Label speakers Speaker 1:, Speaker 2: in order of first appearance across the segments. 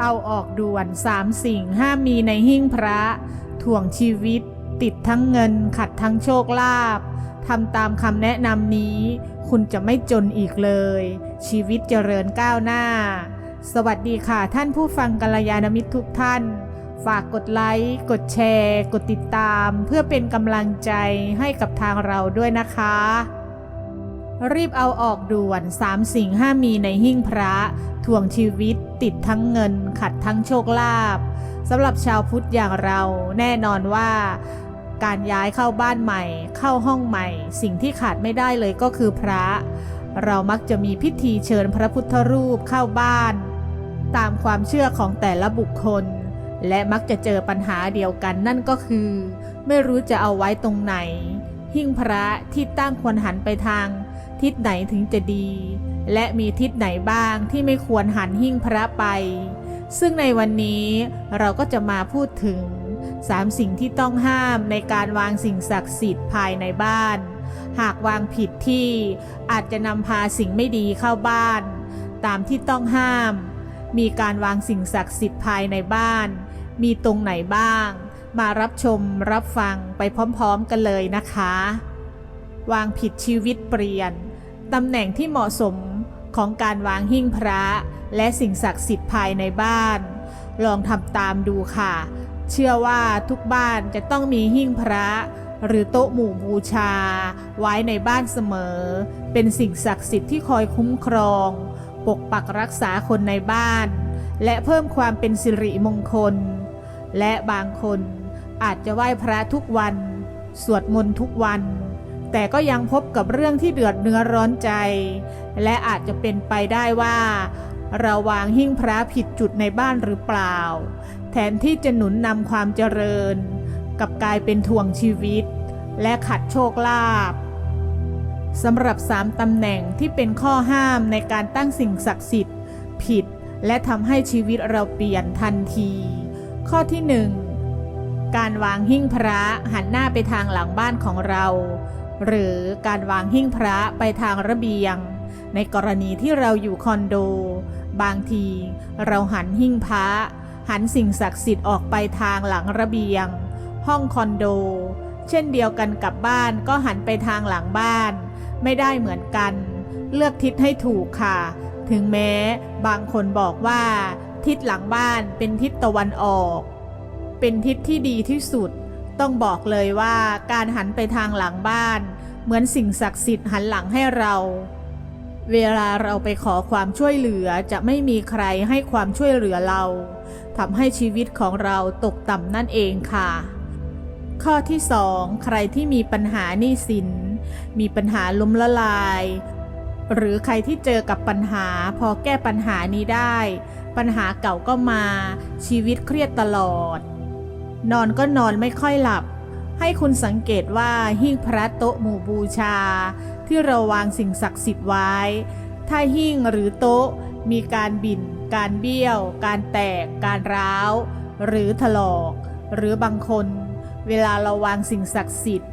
Speaker 1: เอาออกด่วนสามสิ่งห้ามมีในหิ้งพระ ถ่วงชีวิต ติดทั้งเงินขัดทั้งโชคลาภทำตามคำแนะนำนี้ คุณจะไม่จนอีกเลย ชีวิตเจริญก้าวหน้า สวัสดีค่ะท่านผู้ฟังกัลยาณมิตรทุกท่าน ฝากกดไลค์ กดแชร์ กดติดตาม เพื่อเป็นกำลังใจให้กับทางเราด้วยนะคะ รีบเอาออกด่วนสามสิ่งห้ามีในหิ้งพระถ่วงชีวิตติดทั้งเงิน ขัดทั้งโชคลาภสำหรับชาวพุทธอย่างเราแน่นอนว่า การย้ายเข้าบ้านใหม่ เข้าห้องใหม่ สิ่งที่ขาดไม่ได้เลยก็คือพระ เรามักจะมีพิธีเชิญพระพุทธรูปเข้าบ้าน ตามความเชื่อของแต่ละบุคคล และมักจะเจอปัญหาเดียวกันนั่นก็คือ ไม่รู้จะเอาไว้ตรงไหน หิ้งพระที่ตั้งควรหันไปทาง ทิศไหนถึงจะดี และมีทิศไหนบ้างที่ไม่ควรหันหิ้งพระไป ซึ่งในวันนี้เราก็จะมาพูดถึงสามสิ่งที่ต้องห้ามในการวางสิ่งศักดิ์สิทธิ์ภายในบ้าน หากวางผิดที่อาจจะนำพาสิ่งไม่ดีเข้าบ้าน ตามที่ต้องห้าม มีการวางสิ่งศักดิ์สิทธิ์ภายในบ้าน มีตรงไหนบ้าง มารับชมรับฟังไปพร้อมๆกันเลยนะคะ วางผิดชีวิตเปลี่ยน ตำแหน่งที่เหมาะสมของการวางหิ้งพระ และสิ่งศักดิ์สิทธิ์ภายในบ้าน ลองทำตามดูค่ะ เชื่อว่าทุกบ้านจะต้องมีหิ้งพระ หรือโต๊ะหมู่บูชา ไว้ในบ้านเสมอ เป็นสิ่งศักดิ์สิทธิ์ที่คอยคุ้มครอง ปกปักรักษาคนในบ้าน และเพิ่มความเป็นสิริมงคล และบางคน อาจจะไหว้พระทุกวัน สวดมนต์ทุกวัน แต่ก็ยังพบกับเรื่องที่เดือดเนื้อร้อนใจ และอาจจะเป็นไปได้ว่าเราวางหิ้งพระผิดจุดในบ้านหรือเปล่า แทนที่จะหนุนนำความเจริญ กับกลายเป็นทวงชีวิต และขัดโชคลาภสำหรับสามตำแหน่งที่เป็นข้อห้ามในการตั้งสิ่งศักดิ์สิทธิ์ ผิดและทำให้ชีวิตเราเปลี่ยนทันที ข้อที่หนึ่ง การวางหิ้งพระหันหน้าไปทางหลังบ้านของเรา หรือการวางหิ้งพระไปทางระเบียง ในกรณีที่เราอยู่คอนโด บางทีเราหันหิ้งพระหันสิ่งศักดิ์สิทธิ์ออกไปทางหลังระเบียง ห้องคอนโด เช่นเดียวกันกับบ้านก็หันไปทางหลังบ้าน ไม่ได้เหมือนกัน เลือกทิศให้ถูกค่ะ ถึงแม้บางคนบอกว่า ทิศหลังบ้านเป็นทิศตะวันออก เป็นทิศที่ดีที่สุด ต้องบอกเลยว่าการหันไปทางหลังบ้าน เหมือนสิ่งศักดิ์สิทธิ์หันหลังให้เรา เวลาเราไปขอความช่วยเหลือจะไม่มีใครให้ความช่วยเหลือเราทำให้ชีวิตของเราตกต่ำนั่นเองค่ะ ข้อที่สองใครที่มีปัญหาหนี้สิน มีปัญหาล้มละลาย หรือใครที่เจอกับปัญหาพอแก้ปัญหานี้ได้ ปัญหาเก่าก็มาชีวิตเครียดตลอด นอนก็นอนไม่ค่อยหลับ ให้คุณสังเกตว่าหิ้งพระโต๊ะหมู่บูชา ที่เราวางสิ่งศักดิ์สิทธิ์ไว้ ถ้าหิ้งหรือโต๊ะมีการบิน การเบี้ยว การแตก การร้าว หรือถลอก หรือบางคน เวลาเราวางสิ่งศักดิ์สิทธิ์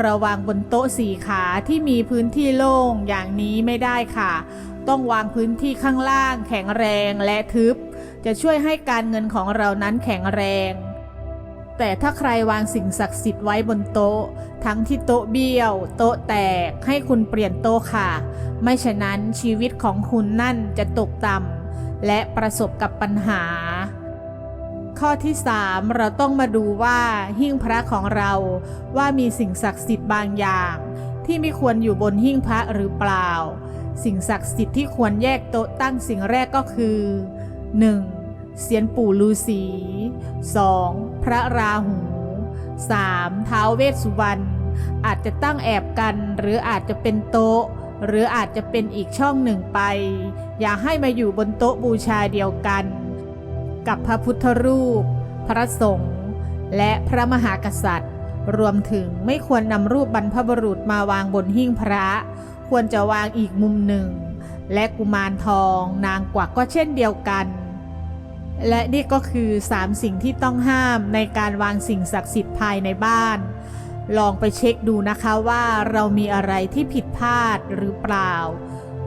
Speaker 1: เราวางบนโต๊ะสี่ขาที่มีพื้นที่โล่งอย่างนี้ไม่ได้ค่ะ ต้องวางพื้นที่ข้างล่าง แข็งแรงและทึบ จะช่วยให้การเงินของเรานั้นแข็งแรง แต่ถ้าใครวางสิ่งศักดิ์สิทธิ์ไว้บนโต๊ะ ทั้งที่โต๊ะเบี้ยว โต๊ะแตกให้คุณเปลี่ยนโต๊ะค่ะ ไม่ฉะนั้นชีวิตของคุณนั่นจะตกต่ำและประสบกับปัญหา ข้อที่ 3 เราต้องมาดูว่าหิ้งพระของเราว่ามีสิ่งศักดิ์สิทธิ์บางอย่าง ที่ไม่ควรอยู่บนหิ้งพระหรือเปล่า สิ่งศักดิ์สิทธิ์ที่ควรแยกโต๊ะตั้งสิ่งแรกก็คือ 1. เสียนปู่ฤาษี 2. พระราหู 3. ท้าวเวสสุวรรณอาจจะตั้งแอบกันหรืออาจจะเป็นโต๊ะ หรืออาจจะเป็นอีกช่องหนึ่งไป อย่าให้มาอยู่บนโต๊ะบูชาเดียวกัน กับพระพุทธรูป พระสงฆ์และพระมหากษัตริย์ รวมถึงไม่ควรนำรูปบรรพบุรุษมาวางบนหิ้งพระ ควรจะวางอีกมุมหนึ่ง และกุมารทองนางกวักก็เช่นเดียวกัน และนี่ก็คือ 3 สิ่งที่ต้องห้ามในการวางสิ่งศักดิ์สิทธิ์ภายในบ้าน ลองไปเช็คดูนะคะว่าเรามีอะไรที่ผิดพลาดหรือเปล่า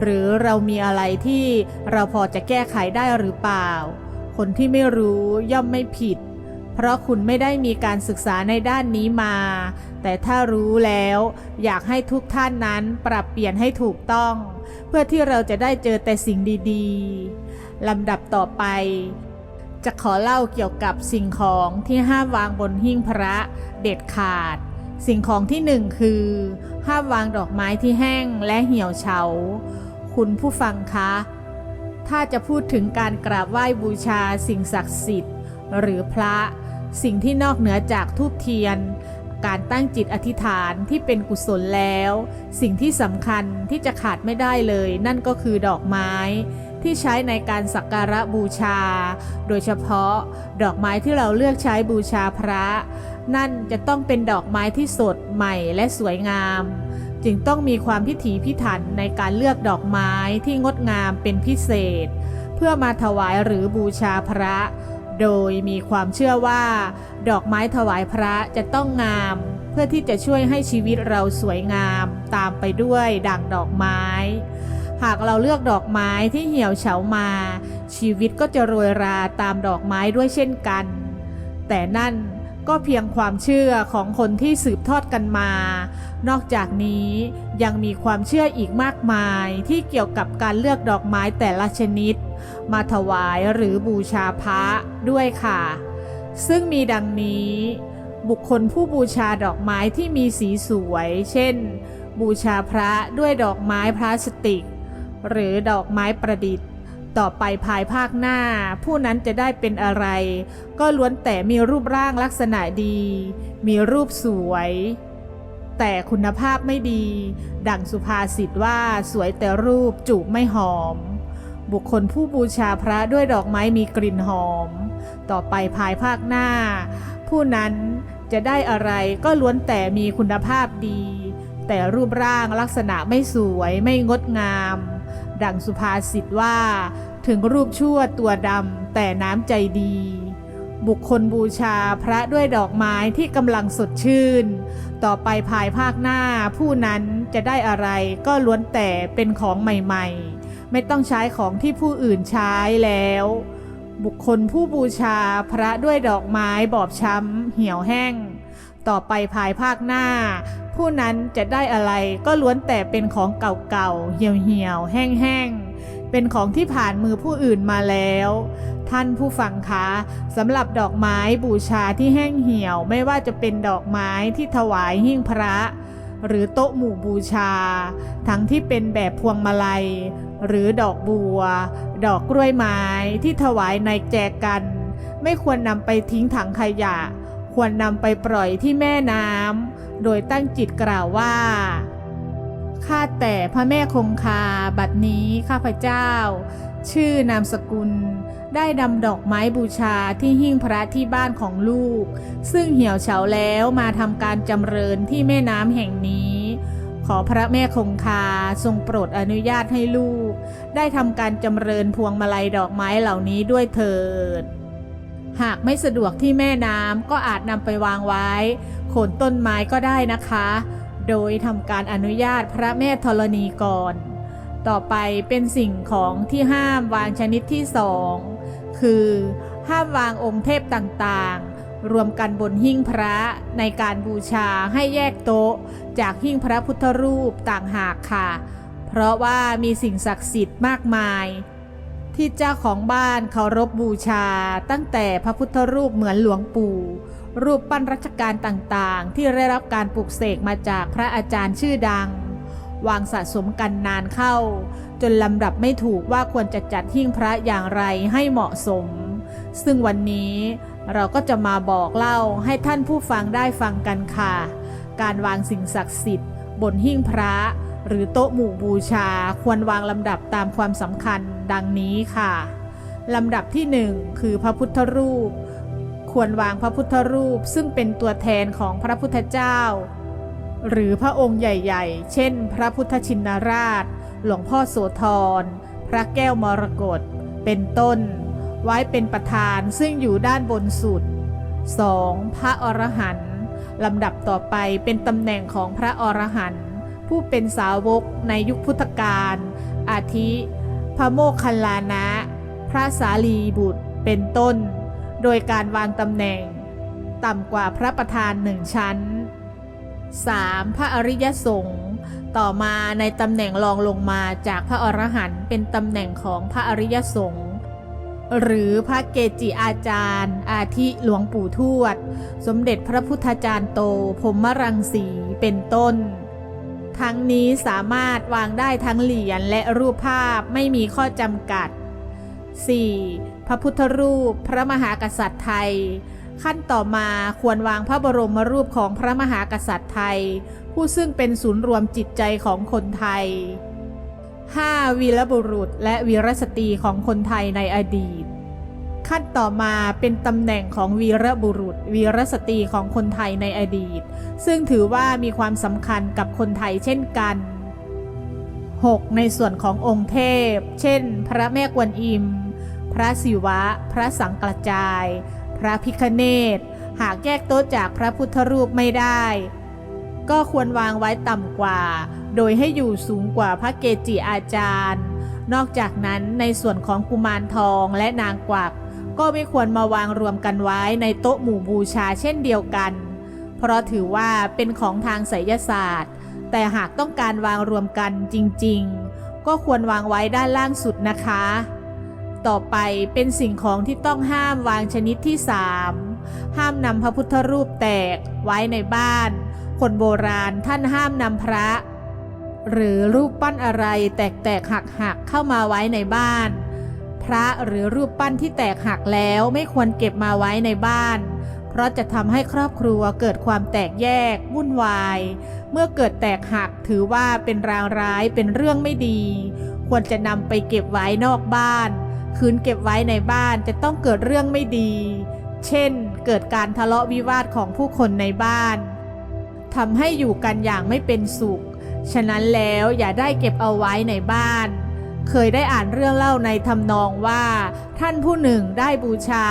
Speaker 1: หรือเรามีอะไรที่เราพอจะแก้ไขได้หรือเปล่าคคนที่ไม่รู้ย่อมไม่ผิด เพราะคุณไม่ได้มีการศึกษาในด้านนี้มา แต่ถ้ารู้แล้วอยากให้ทุกท่านนั้นปรับเปลี่ยนให้ถูกต้อง เพื่อที่เราจะได้เจอแต่สิ่งดี ๆลำดับต่อไป จะขอเล่าเกี่ยวกับสิ่งของที่ห้ามวางบนหิ้งพระเด็ดขาด สิ่งของที่หนึ่งคือ ห้ามวางดอกไม้ที่แห้งและเหี่ยวเฉา คุณผู้ฟังคะ ถ้าจะพูดถึงการกราบไหว้บูชาสิ่งศักดิ์สิทธิ์ หรือพระ สิ่งที่นอกเหนือจากทูบเทียน การตั้งจิตอธิษฐานที่เป็นกุศลแล้ว สิ่งที่สำคัญที่จะขาดไม่ได้เลย นั่นก็คือดอกไม้ ที่ใช้ในการสักการะบูชา โดยเฉพาะ ดอกไม้ที่เราเลือกใช้บูชาพระ นั่นจะต้องเป็นดอกไม้ที่สดใหม่และสวยงาม จึงต้องมีความพิถีพิถันในการเลือกดอกไม้ที่งดงามเป็นพิเศษ เพื่อมาถวายหรือบูชาพระ โดยมีความเชื่อว่า ดอกไม้ถวายพระจะต้องงามเพื่อที่จะช่วยให้ชีวิตเราสวยงามตามไปด้วยดั่งดอกไม้ หากเราเลือกดอกไม้ที่เหี่ยวเฉามา ชีวิตก็จะโรยราตามดอกไม้ด้วยเช่นกัน แต่นั่นก็เพียงความเชื่อของคนที่สืบทอดกันมา นอกจากนี้ยังมีความเชื่ออีกมากมายที่เกี่ยวกับการเลือกดอกไม้แต่ละชนิด มาถวายหรือบูชาพระด้วยค่ะ ซึ่งมีดังนี้ บุคคลผู้บูชาดอกไม้ที่มีสีสวย เช่น บูชาพระด้วยดอกไม้พลาสติก หรือดอกไม้ประดิษฐ์ ต่อไปภายภาคหน้า ผู้นั้นจะได้เป็นอะไร ก็ล้วนแต่มีรูปร่างลักษณะดี มีรูปสวย แต่คุณภาพไม่ดี ดังสุภาษิตว่าสวยแต่รูปจูบไม่หอม บุคคลผู้บูชาพระด้วยดอกไม้มีกลิ่นหอม ต่อไปภายภาคหน้า ผู้นั้นจะได้อะไรก็ล้วนแต่มีคุณภาพดี แต่รูปร่างลักษณะไม่สวยไม่งดงาม ดังสุภาษิตว่า ถึงรูปชั่วตัวดำแต่น้ำใจดี บุคคลบูชาพระด้วยดอกไม้ที่กำลังสดชื่น ต่อไปภายภาคหน้าผู้นั้นจะได้อะไรก็ล้วนแต่เป็นของใหม่ๆ ไม่ต้องใช้ของที่ผู้อื่นใช้แล้ว บุคคลผู้บูชาพระด้วยดอกไม้บอบช้ำเหี่ยวแห้ง ต่อไปภายภาคหน้า ผู้นั้นจะได้อะไรก็ล้วนแต่เป็นของเก่าๆ เหี่ยวๆ แห้งๆ เป็นของที่ผ่านมือผู้อื่นมาแล้ว ท่านผู้ฟังคะสำหรับดอกไม้บูชาที่แห้งเหี่ยวไม่ว่าจะเป็นดอกไม้ที่ถวายหิ้งพระ หรือโต๊ะหมู่บูชา ทั้งที่เป็นแบบพวงมาลัย หรือดอกบัว ดอกกล้วยไม้ที่ถวายในแจกัน ไม่ควรนำไปทิ้งถังขยะ ควรนำไปปล่อยที่แม่น้ำ โดยตั้งจิตกล่าวว่าข้าแต่พระแม่คงคาบัดนี้ข้าพเจ้า ชื่อนามสกุล ได้นำดอกไม้บูชาที่หิ้งพระที่บ้านของลูก ซึ่งเหี่ยวเฉาแล้วมาทำการจำเริญที่แม่น้ำแห่งนี้ ขอพระแม่คงคาทรงโปรดอนุญาตให้ลูก ได้ทำการจำเริญพวงมาลัยดอกไม้เหล่านี้ด้วยเถิด หากไม่สะดวกที่แม่น้ำก็อาจนำไปวางไว้ โคนต้นไม้ก็ได้นะคะ โดยทำการอนุญาตพระแม่ธรณีก่อน ต่อไปเป็นสิ่งของที่ห้ามวางชนิดที่สองคือ ห้ามวางองค์เทพต่างๆ รวมกันบนหิ้งพระในการบูชาให้แยกโต๊ะ จากหิ้งพระพุทธรูปต่างหากค่ะ เพราะว่ามีสิ่งศักดิ์สิทธิ์มากมาย ที่เจ้าของบ้านเคารพบบูชา ตั้งแต่พระพุทธรูปเหมือนหลวงปู่ รูปปั้นรัชกาลต่างๆ ที่ได้รับการปลุกเสกมาจากพระอาจารย์ชื่อดัง วางสะสมกันนานเข้า จนลำดับไม่ถูกว่าควรจะจัดหิ้งพระอย่างไรให้เหมาะสม ซึ่งวันนี้เราก็จะมาบอกเล่าให้ท่านผู้ฟังได้ฟังกันค่ะ การวางสิ่งศักดิ์สิทธิ์ บนหิ้งพระ หรือโต๊ะหมู่บูชาควรวางลำดับตามความสำคัญดังนี้ค่ะลำดับที่หนึ่งคือพระพุทธรูป ควรวางพระพุทธรูปซึ่งเป็นตัวแทนของพระพุทธเจ้า หรือพระองค์ใหญ่ๆ เช่น พระพุทธชินราช หลวงพ่อโสธร พระแก้วมรกตเป็นต้น ไว้เป็นประธานซึ่งอยู่ด้านบนสุด 2. พระอรหันต์ลำดับต่อไปเป็นตำแหน่งของพระอรหันต์ ผู้เป็นสาวกในยุคพุทธกาล อาทิ พระโมคคัลลานะ พระสารีบุตร เป็นต้น โดยการวางตำแหน่ง ต่ำกว่าพระประธานหนึ่งชั้น 3. พระอริยสงฆ์ต่อมาในตำแหน่งรองลงมาจากพระอรหันต์เป็นตำแหน่งของพระอริยสงฆ์หรือพระเกจิอาจารย์ อาทิหลวงปู่ทวด สมเด็จพระพุทธจารย์โตพรหมรังสีเป็นต้น ทั้งนี้สามารถวางได้ทั้งเหรียญและรูปภาพไม่มีข้อจำกัด 4. พระพุทธรูปพระมหากษัตริย์ไทย ขั้นต่อมาควรวางพระบรมรูปของพระมหากษัตริย์ไทย ผู้ซึ่งเป็นศูนย์รวมจิตใจของคนไทย 5. วีรบุรุษและวีรสตรีของคนไทยในอดีต ขั้นต่อมาเป็นตำแหน่งของวีรบุรุษ วีรสตรีของคนไทยในอดีต ซึ่งถือว่ามีความสำคัญกับคนไทยเช่นกัน 6. ในส่วนขององค์เทพ เช่น พระแม่กวนอิม พระศิวะ พระสังกระจาย พระพิคเนตหากแยกโต๊ะจากพระพุทธรูปไม่ได้ ก็ควรวางไว้ต่ำกว่า โดยให้อยู่สูงกว่าพระเกจิอาจารย์ นอกจากนั้นในส่วนของกุมารทองและนางกวัก ก็ไม่ควรมาวางรวมกันไว้ในโต๊ะหมู่บูชาเช่นเดียวกัน เพราะถือว่าเป็นของทางไสยศาสตร์ แต่หากต้องการวางรวมกันจริงๆ ก็ควรวางไว้ด้านล่างสุดนะคะ ต่อไปเป็นสิ่งของที่ต้องห้ามวางชนิดที่ 3 ห้ามนำพระพุทธรูปแตกไว้ในบ้าน คนโบราณท่านห้ามนำพระ หรือรูปปั้นอะไรแตกๆหักๆเข้ามาไว้ในบ้าน ระหรือรูปปั้นที่แตกหักแล้วไม่ควรเก็บมาไว้ในบ้าน เพราะจะทำให้ครอบครัวเกิดความแตกแยก วุ่นวาย เมื่อเกิดแตกหักถือว่าเป็นรางร้ายเป็นเรื่องไม่ดี ควรจะนำไปเก็บไว้นอกบ้าน คืนเก็บไว้ในบ้านจะต้องเกิดเรื่องไม่ดี เช่น เกิดการทะเลาะวิวาทของผู้คนในบ้านทำให้อยู่กันอย่างไม่เป็นสุข ฉะนั้นแล้วอย่าได้เก็บเอาไว้ในบ้าน เคยได้อ่านเรื่องเล่าในทำนองว่า ท่านผู้หนึ่งได้บูชา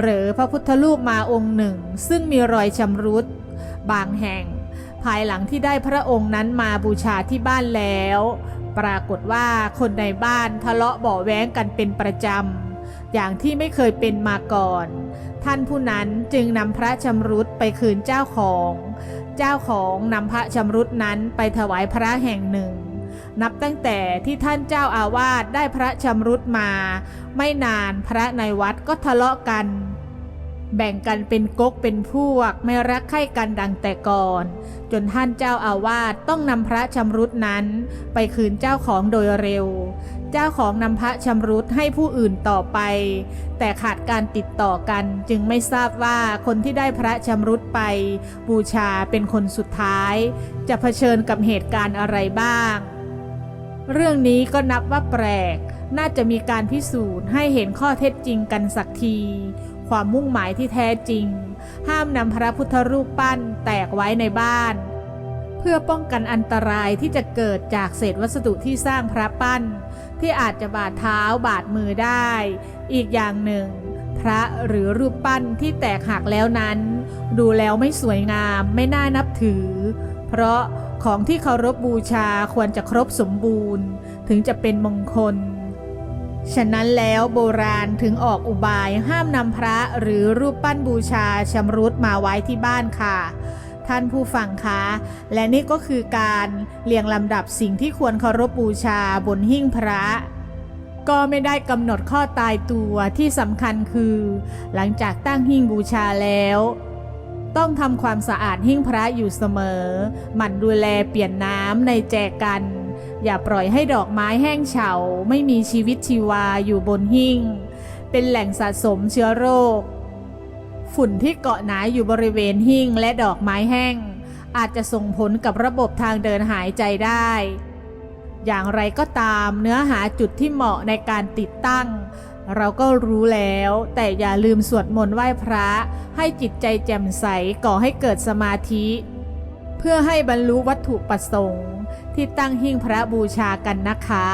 Speaker 1: หรือพระพุทธรูปมาองค์หนึ่ง ซึ่งมีรอยชำรุดบางแห่ง ภายหลังที่ได้พระองค์นั้นมาบูชาที่บ้านแล้ว ปรากฏว่าคนในบ้านทะเลาะเบาแว้งกันเป็นประจำ อย่างที่ไม่เคยเป็นมาก่อน ท่านผู้นั้นจึงนำพระชำรุดไปคืนเจ้าของ เจ้าของนำพระชำรุดนั้นไปถวายพระแห่งหนึ่ง นับตั้งแต่ที่ท่านเจ้าอาวาสได้พระชำรุดมา ไม่นานพระในวัดก็ทะเลาะกัน แบ่งกันเป็นก๊กเป็นพวกไม่รักใคร่กันดังแต่ก่อน จนท่านเจ้าอาวาสต้องนำพระชำรุดนั้น ไปคืนเจ้าของโดยเร็ว เจ้าของนำพระชำรุดให้ผู้อื่นต่อไป แต่ขาดการติดต่อกันจึงไม่ทราบว่าคนที่ได้พระชำรุดไป บูชาเป็นคนสุดท้าย จะเผชิญกับเหตุการณ์อะไรบ้าง เรื่องนี้ก็นับว่าแปลก น่าจะมีการพิสูจน์ให้เห็นข้อเท็จจริงกันสักที ความมุ่งหมายที่แท้จริง ห้ามนำพระพุทธรูปปั้นแตกไว้ในบ้าน เพื่อป้องกันอันตรายที่จะเกิดจากเศษวัสดุที่สร้างพระปั้น ที่อาจจะบาดเท้าบาดมือได้ อีกอย่างหนึ่ง พระหรือรูปปั้นที่แตกหักแล้วนั้น ดูแล้วไม่สวยงามไม่น่านับถือ เพราะ ของที่เคารพบูชาควรจะครบสมบูรณ์ ถึงจะเป็นมงคล ฉะนั้นแล้วโบราณถึงออกอุบายห้ามนำพระหรือรูปปั้นบูชาชำรุดมาไว้ที่บ้านค่ะ ท่านผู้ฟังคะ และนี่ก็คือการเรียงลำดับสิ่งที่ควรเคารพบูชาบนหิ้งพระก็ไม่ได้กำหนดข้อตายตัวที่สำคัญคือ หลังจากตั้งหิ้งบูชาแล้ว ต้องทำความสะอาดหิ้งพระอยู่เสมอ หมั่นดูแลเปลี่ยนน้ำในแจกัน อย่าปล่อยให้ดอกไม้แห้งเฉา ไม่มีชีวิตชีวาอยู่บนหิ้ง เป็นแหล่งสะสมเชื้อโรค ฝุ่นที่เกาะหนาอยู่บริเวณหิ้งและดอกไม้แห้ง อาจจะส่งผลกับระบบทางเดินหายใจได้ อย่างไรก็ตามเนื้อหาจุดที่เหมาะในการติดตั้ง เราก็รู้แล้ว แต่อย่าลืมสวดมนต์ไหว้พระ ให้จิตใจแจ่มใสก่อให้เกิดสมาธิ เพื่อให้บรรลุวัตถุประสงค์ ที่ตั้งหิ้งพระบูชากันนะคะ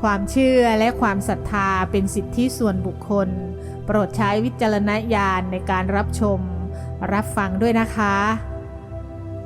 Speaker 1: ความเชื่อและความศรัทธาเป็นสิทธิส่วนบุคคล โปรดใช้วิจารณญาณในการรับชม รับฟังด้วยนะคะ